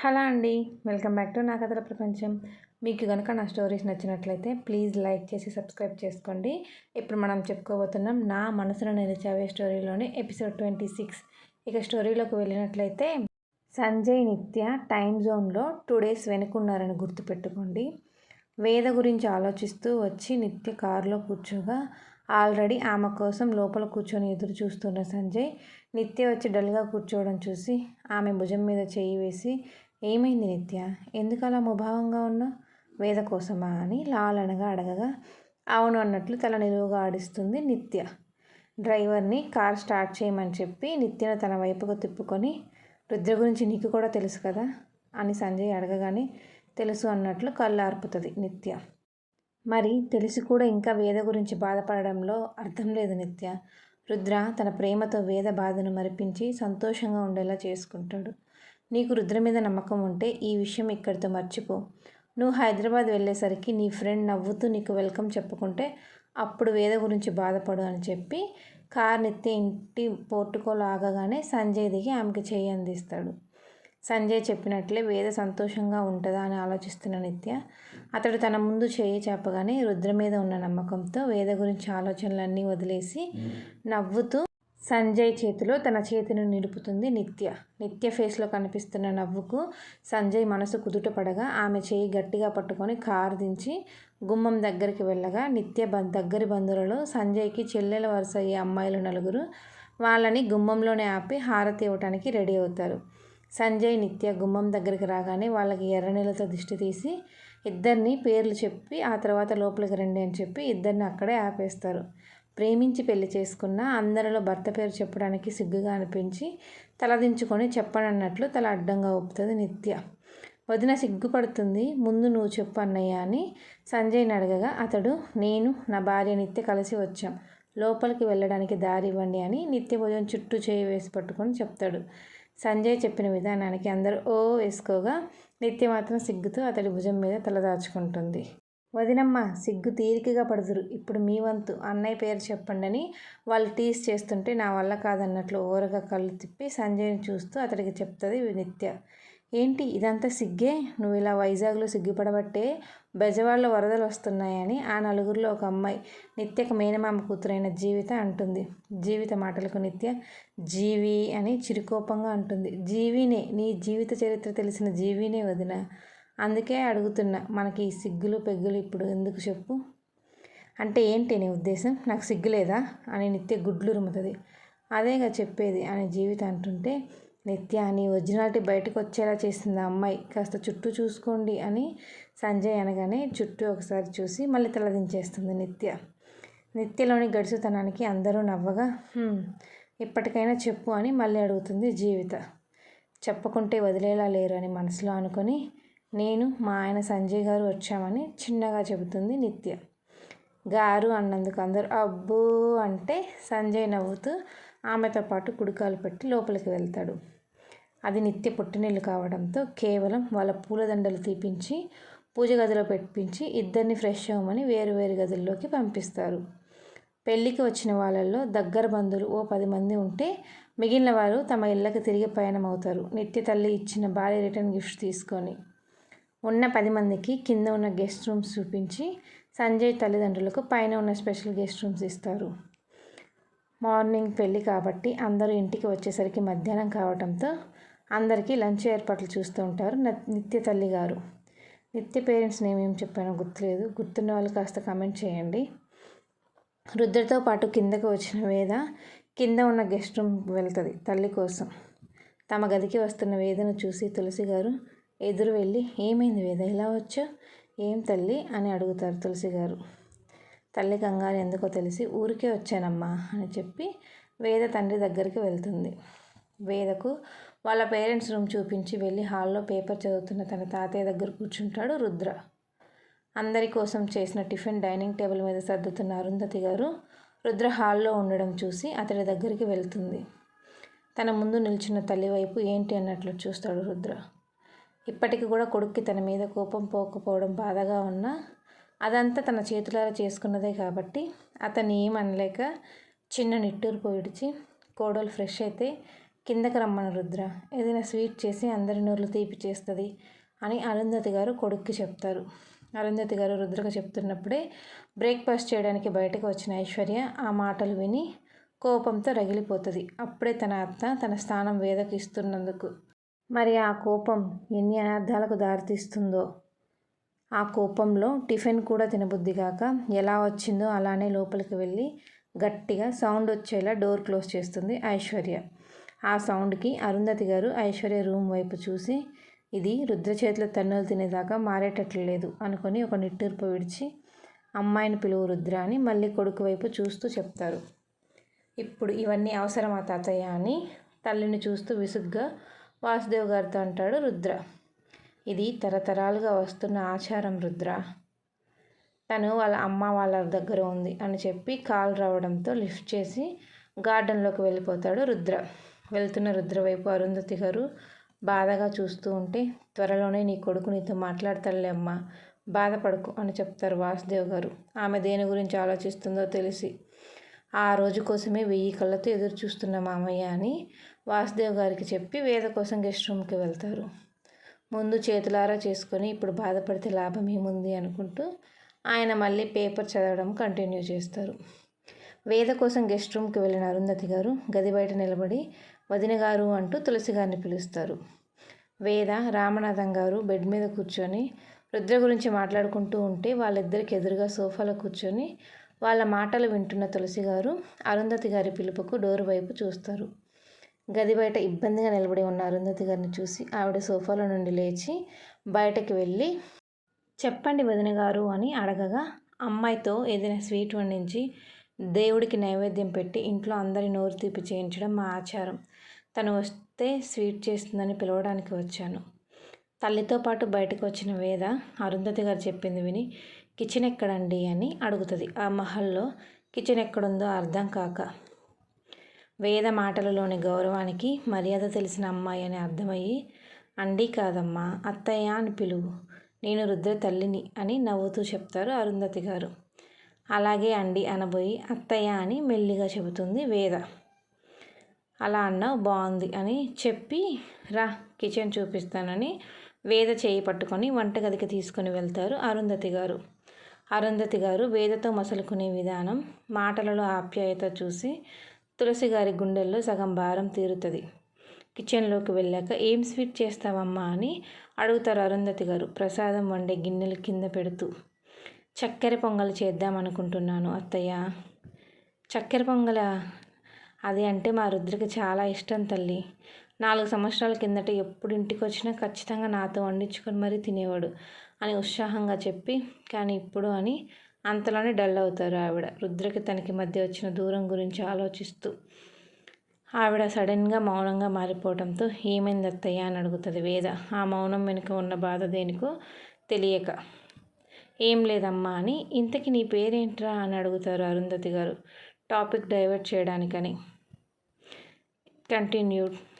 Hello అండి welcome back to నా కథల ప్రపంచం. మీకు కనుక నా స్టోరీస్ నచ్చినట్లయితే ప్లీజ్ లైక్ చేసి సబ్స్క్రైబ్ చేసుకోండి. ఇప్పుడు మనం చెప్పుకోబోతున్నాం నా మనసులో నిలిచావే స్టోరీలోని ఎపిసోడ్ ట్వంటీ సిక్స్. ఇక స్టోరీలోకి వెళ్ళినట్లయితే సంజయ్ నిత్య టైం జోన్లో టూ డేస్ వెనుకున్నారని గుర్తుపెట్టుకోండి. వేద గురించి ఆలోచిస్తూ వచ్చి నిత్య కారులో కూర్చోగా ఆల్రెడీ ఆమె కోసం లోపల కూర్చొని ఎదురు చూస్తున్న సంజయ్ నిత్య వచ్చి డల్గా కూర్చోవడం చూసి ఆమె భుజం మీద చేయి వేసి ఏమైంది నిత్య? ఎందుకు అలా ముభావంగా ఉన్నావు? వేద కోసమా అని లాలనగా అడగగా అవును అన్నట్లు తల నిలువుగా ఆడిస్తుంది నిత్య. డ్రైవర్ని కార్ స్టార్ట్ చేయమని చెప్పి నిత్యను తన వైపుకు తిప్పుకొని రుద్ర గురించి నీకు కూడా తెలుసు కదా? అని సంజయ్ అడగగానే తెలుసు అన్నట్లు కళ్ళు ఆర్పుతుంది నిత్య. మరి తెలిసి కూడా ఇంకా వేద గురించి బాధపడడంలో అర్థం లేదు నిత్య. రుద్ర తన ప్రేమతో వేద బాధను మరిపించి సంతోషంగా ఉండేలా చేసుకుంటాడు. నీకు రుద్ర మీద నమ్మకం ఉంటే ఈ విషయం ఇక్కడితో మర్చిపో. నువ్వు హైదరాబాద్ వెళ్ళేసరికి నీ ఫ్రెండ్ నవ్వుతూ నీకు వెల్కమ్ చెప్పుకుంటే అప్పుడు వేద గురించి బాధపడు అని చెప్పి కార్ నెత్తి ఇంటి పోర్టుకోలు ఆగగానే సంజయ్ దిగి ఆమెకి చేయి అందిస్తాడు. సంజయ్ చెప్పినట్లే వేద సంతోషంగా ఉంటుందా అని ఆలోచిస్తున్న నిత్య. అతడు తన ముందు చేయి చేపగానే రుద్ర మీద ఉన్న నమ్మకంతో వేద గురించి ఆలోచనలన్నీ వదిలేసి నవ్వుతూ సంజయ్ చేతిలో తన చేతిని నిలుపుతుంది నిత్య. నిత్య ఫేస్లో కనిపిస్తున్న నవ్వుకు సంజయ్ మనసు కుదుట పడగా ఆమె చేయి గట్టిగా పట్టుకొని కారు దించి గుమ్మం దగ్గరికి వెళ్ళగా నిత్య దగ్గరి బంధువులలో సంజయ్కి చెల్లెల వరుస అయ్యే అమ్మాయిలు నలుగురు వాళ్ళని గుమ్మంలోనే ఆపి హారతి ఇవ్వటానికి రెడీ అవుతారు. సంజయ్ నిత్య గుమ్మం దగ్గరికి రాగానే వాళ్ళకి ఎర్రనీళ్ళతో దిష్టి తీసి ఇద్దరిని పేర్లు చెప్పి ఆ తర్వాత లోపలికి రండి అని చెప్పి ఇద్దరిని అక్కడే ఆపేస్తారు. ప్రేమించి పెళ్ళి చేసుకున్న అందరిలో భర్త పేరు చెప్పడానికి సిగ్గుగా అనిపించి తలదించుకొని చెప్పనన్నట్లు తల అడ్డంగా ఒప్పుతుంది నిత్య. వదిన సిగ్గుపడుతుంది ముందు నువ్వు చెప్పు అన్నయ్య అని సంజయ్ని అడగగా అతడు నేను నా భార్య నిత్య కలిసి వచ్చాం. లోపలికి వెళ్ళడానికి దారి ఇవ్వండి అని నిత్య భోజనం చుట్టూ చేయి వేసి పట్టుకొని చెప్తాడు. సంజయ్ చెప్పిన విధానానికి అందరూ ఓ వేసుకోగా నిత్య మాత్రం సిగ్గుతో అతడి భుజం మీద తలదాచుకుంటుంది వదినమ్మ సిగ్గు తీరికగా పడుదురు. ఇప్పుడు మీ వంతు అన్నయ్య పేరు చెప్పండి అని వాళ్ళు టీస్ చేస్తుంటే నా వల్ల కాదన్నట్లు ఓరగా కళ్ళు తిప్పి సంజయ్ని చూస్తూ అతడికి చెప్తుంది నిత్య. ఏంటి? ఇదంతా సిగ్గే? నువ్వు ఇలా వైజాగ్లో సిగ్గుపడబట్టే బెజవాడలో వరదలు వస్తున్నాయని ఆ నలుగురిలో ఒక అమ్మాయి నిత్యకు మేనమామ కూతురైన జీవిత అంటుంది. జీవిత మాటలకు నిత్య జీవి అని చిరుకోపంగా అంటుంది. జీవినే నీ జీవిత చరిత్ర తెలిసిన జీవినే వదిన. అందుకే అడుగుతున్నా మనకి ఈ సిగ్గులు పెగ్గులు ఇప్పుడు ఎందుకు చెప్పు? అంటే ఏంటి నీ ఉద్దేశం? నాకు సిగ్గులేదా అని నిత్య గుడ్లు రుముతుంది అదేగా చెప్పేది అని జీవిత అంటుంటే నిత్య నీ ఒరిజినాలిటీ బయటకు వచ్చేలా చేసింది ఆ అమ్మాయి. కాస్త చుట్టూ చూసుకోండి అని సంజయ్ అనగానే చుట్టూ ఒకసారి చూసి మళ్ళీ తలదించేస్తుంది నిత్య. నిత్యలోని గడుచుతనానికి అందరూ నవ్వగా ఇప్పటికైనా చెప్పు అని మళ్ళీ అడుగుతుంది జీవిత. చెప్పకుంటే వదిలేలా లేరు అని మనసులో అనుకొని నేను మా ఆయన సంజయ్ గారు వచ్చామని చిన్నగా చెబుతుంది నిత్య. గారు అన్నందుకు అందరూ అబ్బో అంటే సంజయ్ నవ్వుతూ ఆమెతో పాటు కుడికాలు పెట్టి లోపలికి వెళ్తాడు. అది నిత్య పుట్టినీళ్ళు కావడంతో కేవలం వాళ్ళ పూలదండలు తీపించి పూజ గదిలో పెట్టించి ఇద్దరిని ఫ్రెష్ అవ్వమని వేరు వేరు గదుల్లోకి పంపిస్తారు. పెళ్ళికి వచ్చిన వాళ్ళల్లో దగ్గర బంధువులు ఓ పది మంది ఉంటే మిగిలిన వారు తమ ఇళ్ళకి తిరిగి పయనం అవుతారు నిత్య తల్లి ఇచ్చిన భారీ రిటర్న్ గిఫ్ట్ తీసుకొని ఉన్న పది మందికి కింద ఉన్న గెస్ట్ రూమ్స్ చూపించి సంజయ్ తల్లిదండ్రులకు పైన ఉన్న స్పెషల్ గెస్ట్ రూమ్స్ ఇస్తారు. మార్నింగ్ పెళ్ళి కాబట్టి అందరూ ఇంటికి వచ్చేసరికి మధ్యాహ్నం కావడంతో అందరికీ లంచ్ ఏర్పాట్లు చూస్తూ ఉంటారు నిత్య తల్లి గారు. నిత్య పేరెంట్స్ నేమ్ ఏం చెప్పానో గుర్తులేదు. గుర్తున్న వాళ్ళు కాస్త కామెంట్ చేయండి. రుద్రతో పాటు కిందకు వచ్చిన వేద కింద ఉన్న గెస్ట్ రూమ్ వెళ్తుంది తల్లి కోసం. తమ గదికి వస్తున్న వేదను చూసి తులసి గారు ఎదురు వెళ్ళి ఏమైంది వేద? ఇలా వచ్చు? ఏం తల్లి? అని అడుగుతారు తులసి గారు. తల్లి కంగారు ఎందుకో తెలిసి ఊరికే వచ్చానమ్మా అని చెప్పి వేద తండ్రి దగ్గరికి వెళ్తుంది. వేదకు వాళ్ళ పేరెంట్స్ రూమ్ చూపించి వెళ్ళి హాల్లో పేపర్ చదువుతున్న తన తాతయ్య దగ్గర కూర్చుంటాడు రుద్ర. అందరి కోసం చేసిన టిఫిన్ డైనింగ్ టేబుల్ మీద సర్దుతున్న అరుంధతి గారు రుద్ర హాల్లో ఉండడం చూసి అతడి దగ్గరికి వెళ్తుంది. తన ముందు నిల్చున్న తల్లి వైపు ఏంటి అన్నట్లు చూస్తాడు రుద్ర. ఇప్పటికి కూడా కొడుక్కి తన మీద కోపం పోకపోవడం బాధగా ఉన్నా అదంతా తన చేతులారా చేసుకున్నదే కాబట్టి అతను ఏమనలేక చిన్న నిట్టూర్పు విడిచి కోడలు ఫ్రెష్ అయితే కిందకి రమ్మను రుద్ర. ఏదైనా స్వీట్ చేసి అందరి నోర్లు తీపి చేస్తుంది అని అరుంధతి గారు కొడుక్కి చెప్తారు. అరుంధతి గారు రుద్రకు చెప్తున్నప్పుడే బ్రేక్ఫాస్ట్ చేయడానికి బయటకు వచ్చిన ఐశ్వర్య ఆ మాటలు విని కోపంతో రగిలిపోతుంది. అప్పుడే తన అత్త తన స్థానం వేదకి ఇస్తున్నందుకు మరి ఆ కోపం ఎన్ని అనర్థాలకు దారితీస్తుందో. ఆ కోపంలో టిఫిన్ కూడా తినబుద్ధి కాక ఎలా వచ్చిందో అలానే లోపలికి వెళ్ళి గట్టిగా సౌండ్ వచ్చేలా డోర్ క్లోజ్ చేస్తుంది ఐశ్వర్య. ఆ సౌండ్కి అరుంధతి గారు ఐశ్వర్య రూమ్ వైపు చూసి ఇది రుద్ర చేతుల తన్నులు తినేదాకా మారేటట్లు లేదు అనుకొని ఒక నిట్టూర్పు విడిచి అమ్మాయిని పిలువు రుద్ర అని మళ్ళీ కొడుకు వైపు చూస్తూ చెప్తారు. ఇప్పుడు ఇవన్నీ అవసరమా తాతయ్య అని తల్లిని చూస్తూ విసుగ్గా వాసుదేవ్ గారితో అంటాడు రుద్ర. ఇది తరతరాలుగా వస్తున్న ఆచారం రుద్ర. తను వాళ్ళ అమ్మ వాళ్ళ దగ్గర ఉంది అని చెప్పి కాల్ రావడంతో లిఫ్ట్ చేసి గార్డెన్లోకి వెళ్ళిపోతాడు రుద్ర. వెళ్తున్న రుద్ర వైపు అరుంధతి గారు బాధగా చూస్తూ ఉంటే త్వరలోనే నీ కొడుకు నీతో మాట్లాడతాడులే అమ్మా బాధపడకు అని చెప్తారు వాసుదేవ్ గారు. ఆమె దేని గురించి ఆలోచిస్తుందో తెలిసి ఆ రోజు కోసమే వెయ్యి కళ్ళతో ఎదురు చూస్తున్న మామయ్య అని వాసుదేవ్ గారికి చెప్పి వేద కోసం గెస్ట్ రూమ్కి వెళ్తారు. ముందు చేతులారా చేసుకొని ఇప్పుడు బాధపడితే లాభం ఏముంది అనుకుంటూ ఆయన మళ్ళీ పేపర్ చదవడం కంటిన్యూ చేస్తారు. వేద కోసం గెస్ట్ రూమ్కి వెళ్ళిన అరుంధతి గారు గది బయట నిలబడి వదిన గారు అంటూ తులసి గారిని పిలుస్తారు. వేద రామనాథం గారు బెడ్ మీద కూర్చొని రుద్ర గురించి మాట్లాడుకుంటూ ఉంటే వాళ్ళిద్దరికి ఎదురుగా సోఫాలో కూర్చొని వాళ్ళ మాటలు వింటున్న తులసి గారు అరుంధతి గారి పిలుపుకు డోర్ వైపు చూస్తారు. గది బయట ఇబ్బందిగా నిలబడి ఉన్న అరుంధతి గారిని చూసి ఆవిడ సోఫాలో నుండి లేచి బయటకు వెళ్ళి చెప్పండి వదిన గారు అని అడగగా అమ్మాయితో ఏదైనా స్వీట్ వండించి దేవుడికి నైవేద్యం పెట్టి ఇంట్లో అందరి నోరు తీపి చేయించడం మా ఆచారం. తను వస్తే స్వీట్ చేస్తుందని పిలవడానికి వచ్చాను. తల్లితో పాటు బయటకు వచ్చిన వేద అరుంధతి గారు చెప్పింది విని కిచెన్ ఎక్కడండి అని అడుగుతుంది. ఆ మహల్లో కిచెన్ ఎక్కడుందో అర్థం కాక వేద మాటలలోని గౌరవానికి మర్యాద తెలిసిన అమ్మాయి అని అర్థమయ్యి అండి కాదమ్మా అత్తయ్య అని పిలువు. నేను రుద్ర తల్లిని అని నవ్వుతూ చెప్తారు అరుంధతి గారు. అలాగే అండి అనబోయి అత్తయ్య అని మెల్లిగా చెబుతుంది వేద. అలా అన్నావు బాగుంది అని చెప్పి రా కిచెన్ చూపిస్తానని వేద చేయి పట్టుకొని వంటగదికి తీసుకుని వెళ్తారు అరుంధతి గారు. అరుంధతి గారు వేదతో మసలుకునే విధానం మాటలలో ఆప్యాయత చూసి తులసి గారి గుండెల్లో సగం భారం తీరుతుంది. కిచెన్లోకి వెళ్ళాక ఏం స్వీట్ చేస్తావమ్మా అని అడుగుతారు అరుంధతి గారు ప్రసాదం వండే గిన్నెలు కింద పెడుతూ. చక్కెర పొంగల్ చేద్దాం అనుకుంటున్నాను అత్తయ్య. చక్కెర పొంగల? అది అంటే మా రుద్రకి చాలా ఇష్టం తల్లి. నాలుగు సంవత్సరాల కిందట ఎప్పుడు ఇంటికి వచ్చినా ఖచ్చితంగా నాతో వండించుకొని మరీ తినేవాడు అని ఉత్సాహంగా చెప్పి కానీ ఇప్పుడు అని అంతలోనే డల్ అవుతారు ఆవిడ. రుద్రకి తనకి మధ్య వచ్చిన దూరం గురించి ఆలోచిస్తూ ఆవిడ సడన్గా మౌనంగా మారిపోవడంతో ఏమైంది అత్తయ్య అని అడుగుతుంది వేద. ఆ మౌనం వెనుక ఉన్న బాధ దేనికో తెలియక ఏం లేదమ్మా అని ఇంతకి నీ పేరేంట్రా అని అడుగుతారు Arundhati garu. Topic divert చేయడానికని. Continued.